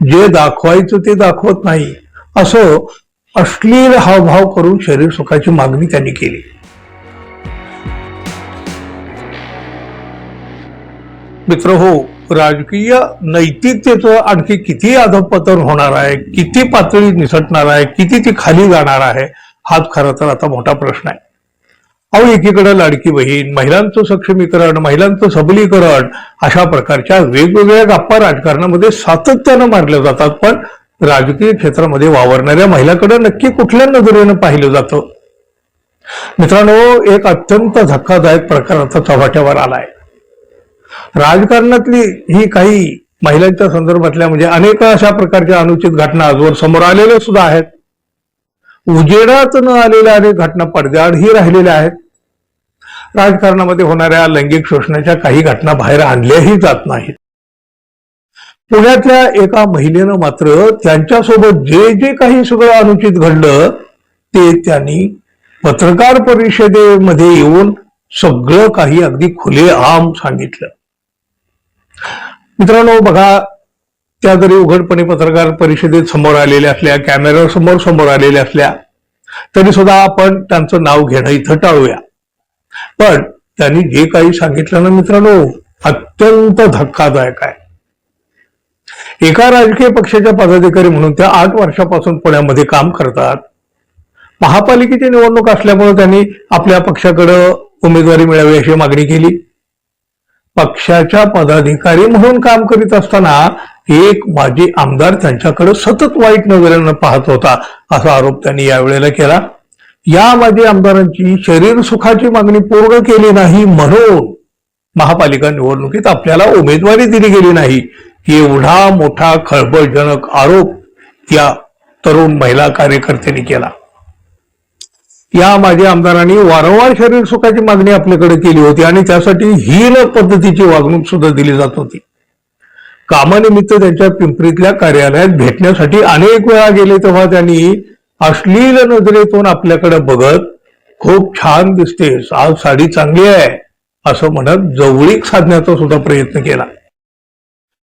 जे दाखवायचं ते दाखवत नाही. असं अश्लील हावभाव करून शरीर सुखाची मागणी त्यांनी केली. मित्र हो राजकीय नैतिकतेचं आणखी किती अधपतन होणार आहे किती पातळी निसटणार आहे किती ती खाली जाणार आहे हाच खरं तर आता मोठा प्रश्न आहे. अहो एकीकडे लाडकी बहीण महिलांचं सक्षमीकरण महिलांचं सबलीकरण अशा प्रकारच्या वेगवेगळ्या गप्पा राजकारणामध्ये सातत्यानं मारल्या जातात. पण राजकीय क्षेत्रामध्ये वावरणाऱ्या महिलाकडे नक्की कुठल्या नजरेनं पाहिलं जातं? मित्रांनो एक अत्यंत धक्कादायक प्रकार आता चव्हाट्यावर आलाय. राजकारणातली ही काही महिलांच्या संदर्भातल्या म्हणजे अनेक अशा प्रकारच्या अनुचित घटना आजवर समोर आलेल्या सुद्धा आहेत. उजेडात न आलेल्या अनेक घटना पडद्याआडही राहिलेल्या आहेत. राजकारणामध्ये होणाऱ्या लैंगिक शोषणाच्या काही घटना बाहेर आणल्याही जात नाहीत. पुण्यातल्या एका महिलेनं मात्र त्यांच्यासोबत जे जे काही सगळं अनुचित घडलं ते त्यांनी पत्रकार परिषदेमध्ये येऊन सगळं काही अगदी खुलेआम सांगितलं. मित्रांनो बघा त्या जरी उघडपणे पत्रकार परिषदेत समोर आलेल्या असल्या कॅमेऱ्यासमोर समोर आलेल्या असल्या तरी सुद्धा आपण त्यांचं नाव घेणं इथं टाळूया. पण त्यांनी जे काही सांगितलं ना मित्रांनो अत्यंत धक्कादायक आहे. एका राजकीय पक्षाच्या पदाधिकारी म्हणून त्या आठ वर्षापासून पुण्यामध्ये काम करतात. महापालिकेची निवडणूक असल्यामुळे त्यांनी आपल्या पक्षाकडं उमेदवारी मिळावी अशी मागणी केली. पक्षाच्या पदाधिकारी म्हणून काम करीत असताना एक माजी आमदार त्यांच्याकडे सतत वाईट नजरेनं पाहत होता असा आरोप त्यांनी यावेळेला केला. या माजी आमदारांची शरीर सुखाची मागणी पूर्ण केली नाही म्हणून महापालिका निवडणुकीत आपल्याला उमेदवारी दिली गेली नाही. एवढा मोठा खळबळजनक आरोप या तरुण महिला कार्यकर्त्यांनी केला. या माजी आमदारांनी वारंवार शरीर सुखाची मागणी आपल्याकडे केली होती आणि त्यासाठी हीन पद्धतीची वागणूक सुद्धा दिली जात होती. कामानिमित्त त्यांच्या पिंपरीतल्या कार्यालयात भेटण्यासाठी अनेक वेळा गेले तेव्हा त्यांनी अश्लील नजरेतून आपल्याकडे बघत खूप छान दिसतेस. आज साडी चांगली आहे असं म्हणत जवळीक साधण्याचा सुद्धा प्रयत्न केला.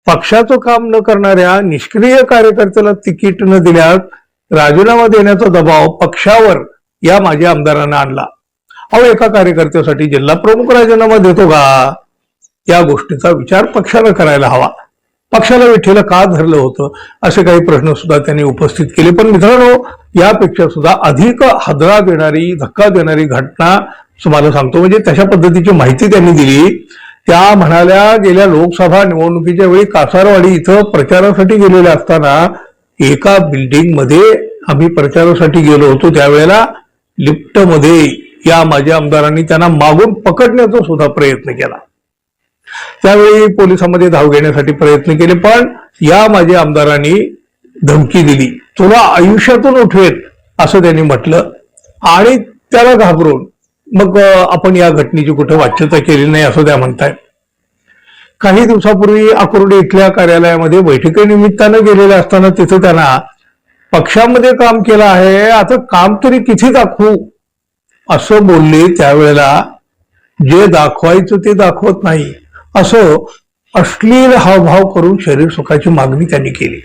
पक्षाचं काम न करणाऱ्या निष्क्रिय कार्यकर्त्याला तिकीट न दिल्यास राजीनामा देण्याचा दबाव पक्षावर या माझ्या आमदारांना आणला. अहो एका कार्यकर्त्यासाठी जिल्हा प्रमुख राजीनामा देतो का? या गोष्टीचा विचार पक्षानं करायला हवा. पक्षाला विठ्ठीला का धरलं होतं? असे काही प्रश्न सुद्धा त्यांनी उपस्थित केले. पण मित्रांनो यापेक्षा सुद्धा अधिक हादरा देणारी धक्का देणारी घटना तुम्हाला सांगतो. म्हणजे तशा पद्धतीची माहिती त्यांनी दिली. त्या म्हणाल्या गेल्या लोकसभा निवडणुकीच्या वेळी कासारवाडी इथं प्रचारासाठी गेलेल्या असताना एका बिल्डिंगमध्ये आम्ही प्रचारासाठी गेलो होतो. त्यावेळेला लिफ्टमध्ये या माझ्या आमदारांनी त्यांना मागून पकडण्याचा सुद्धा प्रयत्न केला. त्यावेळी पोलिसांमध्ये धाव घेण्यासाठी प्रयत्न केले पण या माझ्या आमदारांनी धमकी दिली. तुला आयुष्यातून उठवेत असं त्यांनी म्हटलं. आणि त्याला घाबरून मग आपण या घटनेची कुठं वाच्यता केली नाही असं त्या म्हणताय काही दिवसापूर्वी अकुर्डी इथल्या कार्यालयामध्ये बैठकीनिमित्तानं गेलेले असताना तिथं त्यांना पक्षामध्ये काम केलं आहे आता काम तरी किती दाखवू? असं बोलले त्यावेळेला. जे दाखवायचं ते दाखवत नाही. असं अश्लील हावभाव करून शरीर सुखाची मागणी त्यांनी केली.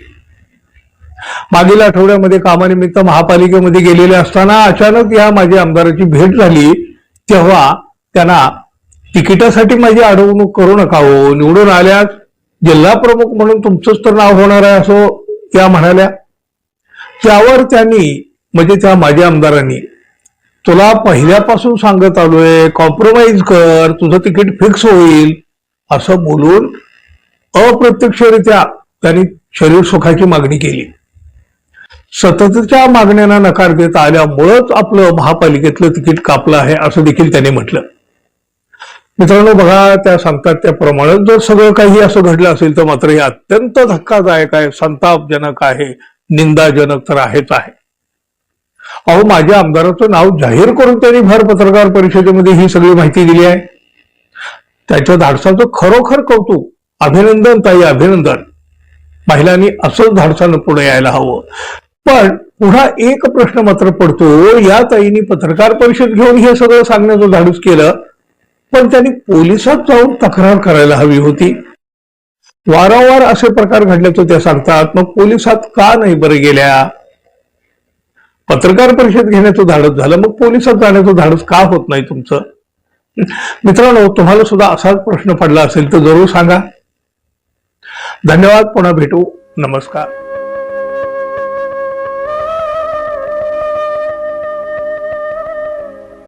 मागील आठवड्यामध्ये कामानिमित्त महापालिकेमध्ये गेलेले असताना अचानक या माझ्या आमदाराची भेट झाली तेव्हा त्यांना तिकिटासाठी माझी अडवणूक करू नका हो निवडून आल्यास जिल्हा प्रमुख म्हणून तुमचंच तर नाव होणार आहे असं त्या म्हणाल्या. त्यावर त्यांनी म्हणजे त्या माझ्या आमदारांनी तुला पहिल्यापासून सांगत आलोय कॉम्प्रोमाइज कर तुझं तिकीट फिक्स होईल असं बोलून अप्रत्यक्षरित्या त्यांनी शरीर सुखाची मागणी केली. सततच्या मागण्यांना नकार देत आल्यामुळंच आपलं महापालिकेतलं तिकीट कापलं आहे असं देखील त्यांनी म्हटलं. मित्रांनो बघा त्या सांगतात त्याप्रमाणे जर सगळं काही असं घडलं असेल तर मात्र हे अत्यंत धक्कादायक आहे संतापजनक आहे निंदाजनक तर आहेच आहे. अहो माझ्या आमदाराचं नाव जाहीर करून त्यांनी भर पत्रकार परिषदेमध्ये ही सगळी माहिती दिली आहे. त्याच्या धाडसाचं खरोखर कौतुक. अभिनंदन ताई अभिनंदन. महिलांनी असंच धाडसानं पुढे यायला हवं. पण पुन्हा एक प्रश्न मात्र पडतो. या ताईंनी पत्रकार परिषद घेऊन हे सगळं सांगण्याचं धाडूस केलं. पण त्यांनी पोलिसात जाऊन तक्रार करायला हवी होती. वारंवार असे प्रकार घडल्याचं त्या सांगतात. मग पोलिसात का नाही बरे गेल्या? पत्रकार परिषद घेण्याचं धाडस झालं. मग पोलिसात जाण्याचं धाडस का होत नाही तुमचं? मित्रांनो तुम्हाला सुद्धा असाच प्रश्न पडला असेल तर जरूर सांगा. धन्यवाद. पुन्हा भेटू. नमस्कार.